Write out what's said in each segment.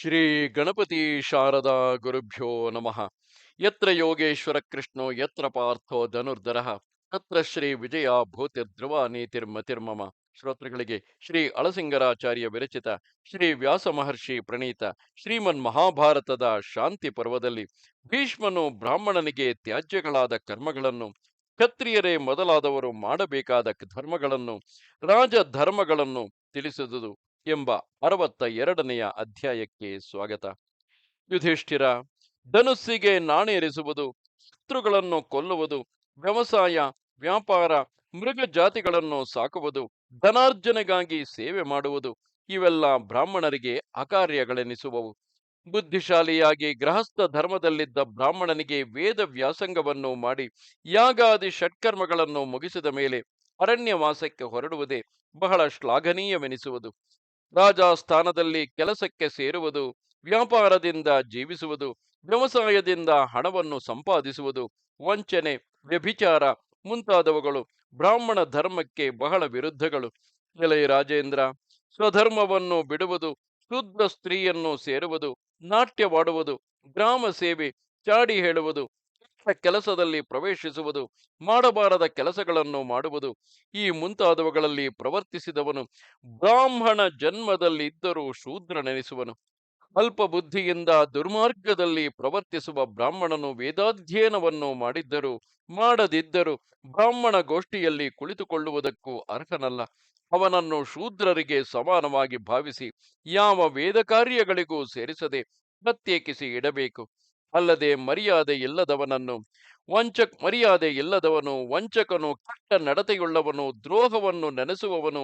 ಶ್ರೀ ಗಣಪತಿ ಶಾರದಾ ಗುರುಭ್ಯೋ ನಮಃ. ಯತ್ರ ಯೋಗೇಶ್ವರ ಕೃಷ್ಣೋ, ಯತ್ರ ಪಾರ್ಥೋ ಧನುರ್ಧರ, ತತ್ರ ಶ್ರೀ ವಿಜಯ ಭೂತಿರ್ಧ್ರುವ ನೀತಿರ್ಮತಿರ್ಮಮ ಶ್ರೋತೃಗಳಿಗೆ ಶ್ರೀ ಅಳಸಿಂಗರಾಚಾರ್ಯ ವಿರಚಿತ, ಶ್ರೀ ವ್ಯಾಸ ಮಹರ್ಷಿ ಪ್ರಣೀತ, ಶ್ರೀಮನ್ ಮಹಾಭಾರತದ ಶಾಂತಿ ಪರ್ವದಲ್ಲಿ ಭೀಷ್ಮನು ಬ್ರಾಹ್ಮಣನಿಗೆ ತ್ಯಾಜ್ಯಗಳಾದ ಕರ್ಮಗಳನ್ನು, ಕ್ಷತ್ರಿಯರೇ ಮೊದಲಾದವರು ಮಾಡಬೇಕಾದ ಧರ್ಮಗಳನ್ನು ರಾಜ ಧರ್ಮಗಳನ್ನು ತಿಳಿಸಿದುದು. ಎಂಬ ಅರವತ್ತ ಎರಡನೆಯ ಅಧ್ಯಾಯಕ್ಕೆ ಸ್ವಾಗತ. ಯುಧಿಷ್ಠಿರ, ಧನುಸ್ಸಿಗೆ ನಾಣೇರಿಸುವುದು ಶತ್ರುಗಳನ್ನು ಕೊಲ್ಲುವುದು, ವ್ಯವಸಾಯ, ವ್ಯಾಪಾರ, ಮೃಗ ಜಾತಿಗಳನ್ನು ಸಾಕುವುದು, ಧನಾರ್ಜನೆಗಾಗಿ ಸೇವೆ ಮಾಡುವುದು, ಇವೆಲ್ಲ ಬ್ರಾಹ್ಮಣರಿಗೆ ಅಕಾರ್ಯಗಳೆನಿಸುವವು. ಬುದ್ಧಿಶಾಲಿಯಾಗಿ ಗೃಹಸ್ಥ ಧರ್ಮದಲ್ಲಿದ್ದ ಬ್ರಾಹ್ಮಣನಿಗೆ ವೇದ ವ್ಯಾಸಂಗವನ್ನು ಮಾಡಿ, ಯಾಗಾದಿ ಷಟ್ಕರ್ಮಗಳನ್ನು ಮುಗಿಸಿದ ಮೇಲೆ ಅರಣ್ಯವಾಸಕ್ಕೆ ಹೊರಡುವುದೇ ಬಹಳ ಶ್ಲಾಘನೀಯವೆನಿಸುವುದು. ರಾಜಸ್ಥಾನದಲ್ಲಿ ಕೆಲಸಕ್ಕೆ ಸೇರುವುದು, ವ್ಯಾಪಾರದಿಂದ ಜೀವಿಸುವುದು, ವ್ಯವಸಾಯದಿಂದ ಹಣವನ್ನು ಸಂಪಾದಿಸುವುದು, ವಂಚನೆ, ವ್ಯಭಿಚಾರ ಮುಂತಾದವುಗಳು ಬ್ರಾಹ್ಮಣ ಧರ್ಮಕ್ಕೆ ಬಹಳ ವಿರುದ್ಧಗಳು. ಎಲೈ ರಾಜೇಂದ್ರ, ಸ್ವಧರ್ಮವನ್ನು ಬಿಡುವುದು, ಶುದ್ಧ ಸ್ತ್ರೀಯನ್ನು ಸೇರುವುದು, ನಾಟ್ಯವಾಡುವುದು, ಗ್ರಾಮ ಸೇವೆ, ಚಾಡಿ ಹೇಳುವುದು ಕೆಲಸದಲ್ಲಿ ಪ್ರವೇಶಿಸುವುದು, ಮಾಡಬಾರದ ಕೆಲಸಗಳನ್ನು ಮಾಡುವುದು, ಈ ಮುಂತಾದವುಗಳಲ್ಲಿ ಪ್ರವರ್ತಿಸಿದವನು ಬ್ರಾಹ್ಮಣ ಜನ್ಮದಲ್ಲಿದ್ದರೂ ಶೂದ್ರನೆನಿಸುವನು. ಅಲ್ಪ ಬುದ್ಧಿಯಿಂದ ದುರ್ಮಾರ್ಗದಲ್ಲಿ ಪ್ರವರ್ತಿಸುವ ಬ್ರಾಹ್ಮಣನು ವೇದಾಧ್ಯಯನವನ್ನು ಮಾಡಿದ್ದರೂ, ಮಾಡದಿದ್ದರೂ ಬ್ರಾಹ್ಮಣ ಗೋಷ್ಠಿಯಲ್ಲಿ ಕುಳಿತುಕೊಳ್ಳುವುದಕ್ಕೂ ಅರ್ಹನಲ್ಲ. ಅವನನ್ನು ಶೂದ್ರರಿಗೆ ಸಮಾನವಾಗಿ ಭಾವಿಸಿ ಯಾವ ವೇದ ಕಾರ್ಯಗಳಿಗೂ ಸೇರಿಸದೆ ಪ್ರತ್ಯೇಕಿಸಿ ಇಡಬೇಕು. ಅಲ್ಲದೆ ಮರ್ಯಾದೆ ಇಲ್ಲದವನನ್ನು, ವಂಚಕ್ ಮರ್ಯಾದೆ ಇಲ್ಲದವನು, ವಂಚಕನು, ಕೆಟ್ಟ ನಡತೆಯುಳ್ಳವನು, ದ್ರೋಹವನ್ನು ನೆನೆಸುವವನು,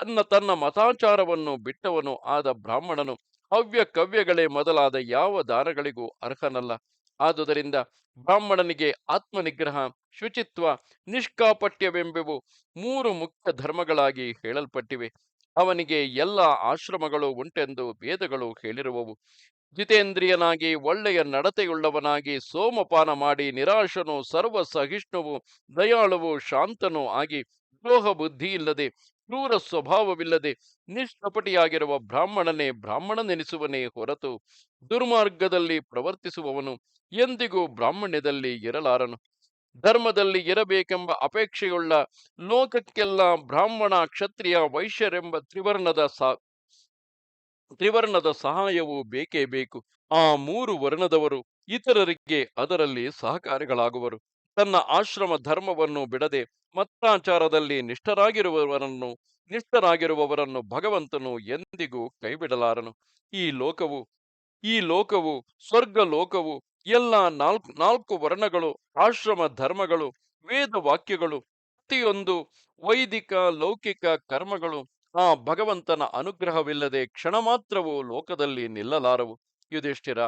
ತನ್ನ ತನ್ನ ಮತಾಚಾರವನ್ನು ಬಿಟ್ಟವನು ಆದ ಬ್ರಾಹ್ಮಣನು. ಹವ್ಯ ಕವ್ಯಗಳೇ ಮೊದಲಾದ ಯಾವ ದಾನಗಳಿಗೂ ಅರ್ಹನಲ್ಲ. ಆದುದರಿಂದ ಬ್ರಾಹ್ಮಣನಿಗೆ ಆತ್ಮನಿಗ್ರಹ, ಶುಚಿತ್ವ, ನಿಷ್ಕಾಪಟ್ಯವೆಂಬೆವು ಮೂರು ಮುಖ್ಯ ಧರ್ಮಗಳಾಗಿ ಹೇಳಲ್ಪಟ್ಟಿವೆ. ಅವನಿಗೆ ಎಲ್ಲ ಆಶ್ರಮಗಳು ಉಂಟೆಂದು ಭೇದಗಳು ಹೇಳಿರುವವು. ಜಿತೇಂದ್ರಿಯನಾಗಿ ಒಳ್ಳೆಯ ನಡತೆಯುಳ್ಳವನಾಗಿ ಸೋಮಪಾನ ಮಾಡಿ ನಿರಾಶನು ಸರ್ವ ಸಹಿಷ್ಣುವು ದಯಾಳುವು, ಶಾಂತನೂ ಆಗಿ ದ್ರೋಹ ಬುದ್ಧಿ ಇಲ್ಲದೆ ಕ್ರೂರ ಸ್ವಭಾವವಿಲ್ಲದೆ ನಿಷ್ಠಪಟಿಯಾಗಿರುವ ಬ್ರಾಹ್ಮಣನೇ ಬ್ರಾಹ್ಮಣನೆನಿಸುವನೇ ಹೊರತು ದುರ್ಮಾರ್ಗದಲ್ಲಿ ಪ್ರವರ್ತಿಸುವವನು ಎಂದಿಗೂ ಬ್ರಾಹ್ಮಣ್ಯದಲ್ಲಿ ಇರಲಾರನು. ಧರ್ಮದಲ್ಲಿ ಇರಬೇಕೆಂಬ ಅಪೇಕ್ಷೆಯುಳ್ಳ ಲೋಕಕ್ಕೆಲ್ಲ ಬ್ರಾಹ್ಮಣ, ಕ್ಷತ್ರಿಯ, ವೈಶ್ಯರೆಂಬ ತ್ರಿವರ್ಣದ ಸಾ ತ್ರಿವರ್ಣದ ಸಹಾಯವು ಬೇಕೇ ಬೇಕು. ಆ ಮೂರು ವರ್ಣದವರು ಇತರರಿಗೆ ಅದರಲ್ಲಿ ಸಹಕಾರಿಗಳಾಗುವರು. ತನ್ನ ಆಶ್ರಮ ಧರ್ಮವನ್ನು ಬಿಡದೆ ಮತ್ತಾಚಾರದಲ್ಲಿ ನಿಷ್ಠರಾಗಿರುವವರನ್ನು ನಿಷ್ಠರಾಗಿರುವವರನ್ನು ಭಗವಂತನು ಎಂದಿಗೂ ಕೈಬಿಡಲಾರನು. ಈ ಲೋಕವು ಈ ಲೋಕವು ಸ್ವರ್ಗ ಲೋಕವು ಎಲ್ಲ ನಾಲ್ಕು ನಾಲ್ಕು ವರ್ಣಗಳು, ಆಶ್ರಮ ಧರ್ಮಗಳು ವೇದ ವಾಕ್ಯಗಳು ಪ್ರತಿಯೊಂದು ವೈದಿಕ, ಲೌಕಿಕ ಕರ್ಮಗಳು ಆ ಭಗವಂತನ ಅನುಗ್ರಹವಿಲ್ಲದೆ ಕ್ಷಣ ಮಾತ್ರವೂ ಲೋಕದಲ್ಲಿ ನಿಲ್ಲಲಾರವು. ಯುಧಿಷ್ಠಿರ,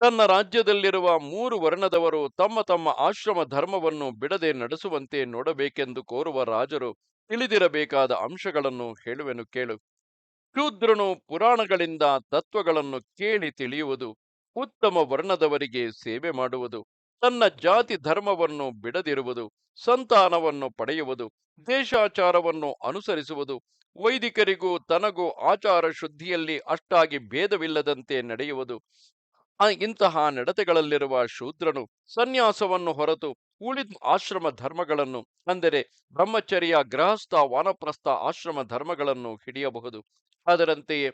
ತನ್ನ ರಾಜ್ಯದಲ್ಲಿರುವ ಮೂರು ವರ್ಣದವರು ತಮ್ಮ ತಮ್ಮ ಆಶ್ರಮ ಧರ್ಮವನ್ನು ಬಿಡದೆ ನಡೆಸುವಂತೆ ನೋಡಬೇಕೆಂದು ಕೋರುವ ರಾಜರು ತಿಳಿದಿರಬೇಕಾದ ಅಂಶಗಳನ್ನು ಹೇಳುವೆನು ಕೇಳು. ಶೂದ್ರನು ಪುರಾಣಗಳಿಂದ ತತ್ವಗಳನ್ನು ಕೇಳಿ ತಿಳಿಯುವುದು, ಉತ್ತಮ ವರ್ಣದವರಿಗೆ ಸೇವೆ ಮಾಡುವುದು. ತನ್ನ ಜಾತಿ ಧರ್ಮವನ್ನು ಬಿಡದಿರುವುದು, ಸಂತಾನವನ್ನು ಪಡೆಯುವುದು, ದೇಶಾಚಾರವನ್ನು ಅನುಸರಿಸುವುದು, ವೈದಿಕರಿಗೂ ತನಗೂ ಆಚಾರ ಶುದ್ಧಿಯಲ್ಲಿ ಅಷ್ಟಾಗಿ ಭೇದವಿಲ್ಲದಂತೆ ನಡೆಯುವುದು. ಇಂತಹ ನಡತೆಗಳಲ್ಲಿರುವ ಶೂದ್ರನು ಸನ್ಯಾಸವನ್ನು ಹೊರತು ಉಳಿದ ಆಶ್ರಮ ಧರ್ಮಗಳನ್ನು, ಅಂದರೆ ಬ್ರಹ್ಮಚರ್ಯ, ಗೃಹಸ್ಥ, ವಾನಪ್ರಸ್ಥ ಆಶ್ರಮ ಧರ್ಮಗಳನ್ನು ಹಿಡಿಯಬಹುದು. ಅದರಂತೆಯೇ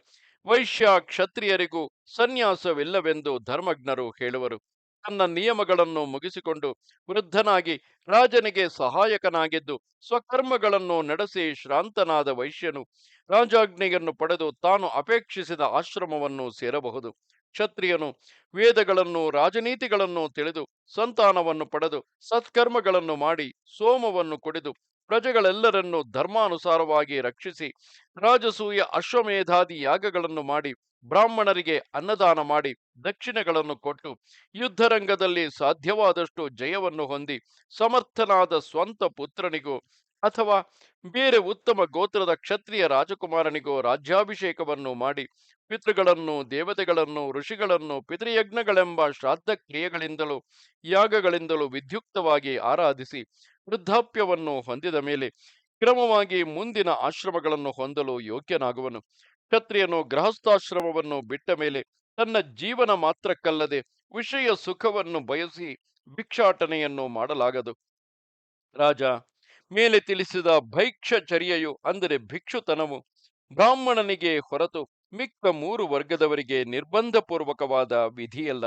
ವೈಶ್ಯ ಕ್ಷತ್ರಿಯರಿಗೂ ಸನ್ಯಾಸವಿಲ್ಲವೆಂದು ಧರ್ಮಜ್ಞರು ಹೇಳುವರು. ತನ್ನ ನಿಯಮಗಳನ್ನು ಮುಗಿಸಿಕೊಂಡು ವೃದ್ಧನಾಗಿ ರಾಜನಿಗೆ ಸಹಾಯಕನಾಗಿದ್ದು, ಸ್ವಕರ್ಮಗಳನ್ನು ನಡೆಸಿ ಶ್ರಾಂತನಾದ ವೈಶ್ಯನು ರಾಜಾಜ್ಞೆಯನ್ನು ಪಡೆದು ತಾನು ಅಪೇಕ್ಷಿಸಿದ ಆಶ್ರಮವನ್ನು ಸೇರಬಹುದು. ಕ್ಷತ್ರಿಯನು ವೇದಗಳನ್ನು, ರಾಜನೀತಿಗಳನ್ನು ತಿಳಿದು, ಸಂತಾನವನ್ನು ಪಡೆದು, ಸತ್ಕರ್ಮಗಳನ್ನು ಮಾಡಿ, ಸೋಮವನ್ನು ಕುಡಿದು ಪ್ರಜೆಗಳೆಲ್ಲರನ್ನೂ ಧರ್ಮಾನುಸಾರವಾಗಿ ರಕ್ಷಿಸಿ, ರಾಜಸೂಯ ಅಶ್ವಮೇಧಾದಿ ಯಾಗಗಳನ್ನು ಮಾಡಿ, ಬ್ರಾಹ್ಮಣರಿಗೆ ಅನ್ನದಾನ ಮಾಡಿ, ದಕ್ಷಿಣೆಗಳನ್ನು ಕೊಟ್ಟು, ಯುದ್ಧರಂಗದಲ್ಲಿ ಸಾಧ್ಯವಾದಷ್ಟು ಜಯವನ್ನು ಹೊಂದಿ, ಸಮರ್ಥನಾದ ಸ್ವಂತ ಪುತ್ರನಿಗೂ ಅಥವಾ ಬೇರೆ ಉತ್ತಮ ಗೋತ್ರದ ಕ್ಷತ್ರಿಯ ರಾಜಕುಮಾರನಿಗೂ ರಾಜ್ಯಾಭಿಷೇಕವನ್ನು ಮಾಡಿ, ಪಿತೃಗಳನ್ನು, ದೇವತೆಗಳನ್ನು, ಋಷಿಗಳನ್ನು, ಪಿತೃಯಜ್ಞಗಳೆಂಬ ಶ್ರಾದ್ದ ಕ್ರಿಯೆಗಳಿಂದಲೂ ಯಾಗಗಳಿಂದಲೂ ವಿದ್ಯುಕ್ತವಾಗಿ ಆರಾಧಿಸಿ ವೃದ್ಧಾಪ್ಯವನ್ನು ಹೊಂದಿದ ಮೇಲೆ ಕ್ರಮವಾಗಿ ಮುಂದಿನ ಆಶ್ರಮಗಳನ್ನು ಹೊಂದಲು ಯೋಗ್ಯನಾಗುವನು. ಕ್ಷತ್ರಿಯನು ಗೃಹಸ್ಥಾಶ್ರಮವನ್ನು ಬಿಟ್ಟ ಮೇಲೆ ತನ್ನ ಜೀವನ ಮಾತ್ರಕ್ಕಲ್ಲದೆ ವಿಷಯ ಸುಖವನ್ನು ಬಯಸಿ ಭಿಕ್ಷಾಟನೆಯನ್ನು ಮಾಡಲಾಗದು. ರಾಜ, ಮೇಲೆ ತಿಳಿಸಿದ ಭೈಕ್ಷಚರ್ಯೆಯು ಅಂದರೆ ಭಿಕ್ಷುತನವು ಬ್ರಾಹ್ಮಣನಿಗೆ ಹೊರತು ಮಿಕ್ಕ ಮೂರು ವರ್ಗದವರಿಗೆ ನಿರ್ಬಂಧಪೂರ್ವಕವಾದ ವಿಧಿಯಲ್ಲ.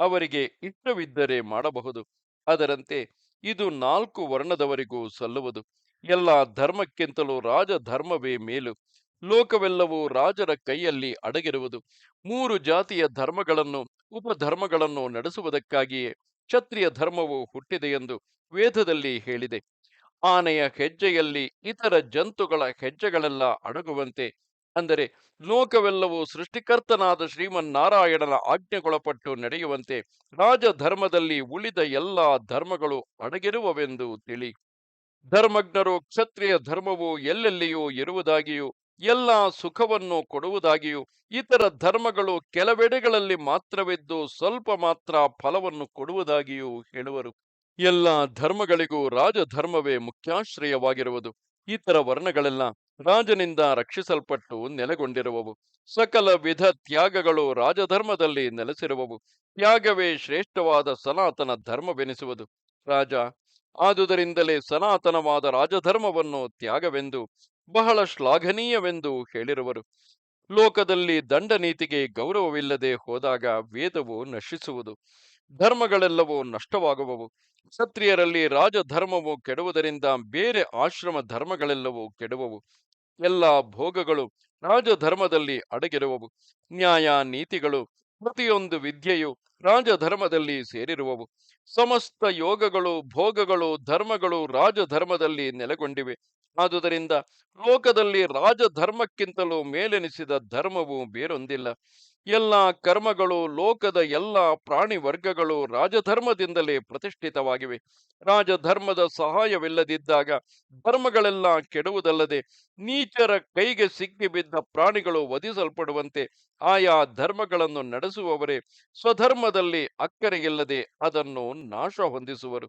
ಅವರಿಗೆ ಇಷ್ಟವಿದ್ದರೆ ಮಾಡಬಹುದು. ಅದರಂತೆ ಇದು ನಾಲ್ಕು ವರ್ಣದವರಿಗೂ ಸಲ್ಲುವುದು. ಎಲ್ಲ ಧರ್ಮಕ್ಕಿಂತಲೂ ರಾಜಧರ್ಮವೇ ಮೇಲು. ಲೋಕವೆಲ್ಲವೂ ರಾಜರ ಕೈಯಲ್ಲಿ ಅಡಗಿರುವುದು. ಮೂರು ಜಾತಿಯ ಧರ್ಮಗಳನ್ನು, ಉಪಧರ್ಮಗಳನ್ನು ನಡೆಸುವುದಕ್ಕಾಗಿಯೇ ಕ್ಷತ್ರಿಯ ಧರ್ಮವು ಹುಟ್ಟಿದೆ ಎಂದು ವೇದದಲ್ಲಿ ಹೇಳಿದೆ. ಆನೆಯ ಹೆಜ್ಜೆಯಲ್ಲಿ ಇತರ ಜಂತುಗಳ ಹೆಜ್ಜೆಗಳೆಲ್ಲ ಅಡಗುವಂತೆ ಅಂದರೆ ಲೋಕವೆಲ್ಲವೂ ಸೃಷ್ಟಿಕರ್ತನಾದ ಶ್ರೀಮನ್ನಾರಾಯಣನ ಆಜ್ಞೆಗೊಳಪಟ್ಟು ನಡೆಯುವಂತೆ ರಾಜಧರ್ಮದಲ್ಲಿ ಉಳಿದ ಎಲ್ಲ ಧರ್ಮಗಳು ಅಡಗಿರುವವೆಂದು ತಿಳಿ. ಧರ್ಮಜ್ಞರು ಕ್ಷತ್ರಿಯ ಧರ್ಮವು ಎಲ್ಲೆಲ್ಲಿಯೂ ಇರುವುದಾಗಿಯೂ, ಎಲ್ಲ ಸುಖವನ್ನು ಕೊಡುವುದಾಗಿಯೂ, ಇತರ ಧರ್ಮಗಳು ಕೆಲವೆಡೆಗಳಲ್ಲಿ ಮಾತ್ರವಿದ್ದು ಸ್ವಲ್ಪ ಮಾತ್ರ ಫಲವನ್ನು ಕೊಡುವುದಾಗಿಯೂ ಹೇಳುವರು. ಎಲ್ಲ ಧರ್ಮಗಳಿಗೂ ರಾಜಧರ್ಮವೇ ಮುಖ್ಯಾಶ್ರಯವಾಗಿರುವುದು. ಇತರ ವರ್ಣಗಳೆಲ್ಲ ರಾಜನಿಂದ ರಕ್ಷಿಸಲ್ಪಟ್ಟು ನೆಲೆಗೊಂಡಿರುವವು. ಸಕಲ ವಿಧ ತ್ಯಾಗಗಳು ರಾಜಧರ್ಮದಲ್ಲಿ ನೆಲೆಸಿರುವವು. ತ್ಯಾಗವೇ ಶ್ರೇಷ್ಠವಾದ ಸನಾತನ ಧರ್ಮವೆನಿಸುವುದು. ರಾಜ, ಆದುದರಿಂದಲೇ ಸನಾತನವಾದ ರಾಜಧರ್ಮವನ್ನು ತ್ಯಾಗವೆಂದು, ಬಹಳ ಶ್ಲಾಘನೀಯವೆಂದು ಹೇಳಿರುವರು. ಲೋಕದಲ್ಲಿ ದಂಡ ನೀತಿಗೆ ಗೌರವವಿಲ್ಲದೆ ಹೋದಾಗ ವೇದವು ನಶಿಸುವುದು. ಧರ್ಮಗಳೆಲ್ಲವೂ ನಷ್ಟವಾಗುವವು. ಕ್ಷತ್ರಿಯರಲ್ಲಿ ರಾಜಧರ್ಮವು ಕೆಡುವುದರಿಂದ ಬೇರೆ ಆಶ್ರಮ ಧರ್ಮಗಳೆಲ್ಲವೂ ಕೆಡುವವು. ಎಲ್ಲ ಭೋಗಗಳು ರಾಜಧರ್ಮದಲ್ಲಿ ಅಡಗಿರುವವು. ನ್ಯಾಯ ನೀತಿಗಳು, ಪ್ರತಿಯೊಂದು ವಿದ್ಯೆಯು ರಾಜಧರ್ಮದಲ್ಲಿ ಸೇರಿರುವವು. ಸಮಸ್ತ ಯೋಗಗಳು, ಭೋಗಗಳು, ಧರ್ಮಗಳು ರಾಜಧರ್ಮದಲ್ಲಿ ನೆಲೆಗೊಂಡಿವೆ. ಆದುದರಿಂದ ಲೋಕದಲ್ಲಿ ರಾಜಧರ್ಮಕ್ಕಿಂತಲೂ ಮೇಲೆನಿಸಿದ ಧರ್ಮವು ಬೇರೊಂದಿಲ್ಲ. ಎಲ್ಲ ಕರ್ಮಗಳು ಲೋಕದ ಎಲ್ಲ ಪ್ರಾಣಿ ವರ್ಗಗಳು ರಾಜಧರ್ಮದಿಂದಲೇ ಪ್ರತಿಷ್ಠಿತವಾಗಿವೆ. ರಾಜಧರ್ಮದ ಸಹಾಯವಿಲ್ಲದಿದ್ದಾಗ ಧರ್ಮಗಳೆಲ್ಲ ಕೆಡುವುದಲ್ಲದೆ ನೀಚರ ಕೈಗೆ ಸಿಕ್ಕಿಬಿದ್ದ ಪ್ರಾಣಿಗಳು ವಧಿಸಲ್ಪಡುವಂತೆ ಆಯಾ ಧರ್ಮಗಳನ್ನು ನಡೆಸುವವರೇ ಸ್ವಧರ್ಮದಲ್ಲಿ ಅಕ್ಕರೆಯಿಲ್ಲದೆ ಅದನ್ನು ನಾಶ ಹೊಂದಿಸುವರು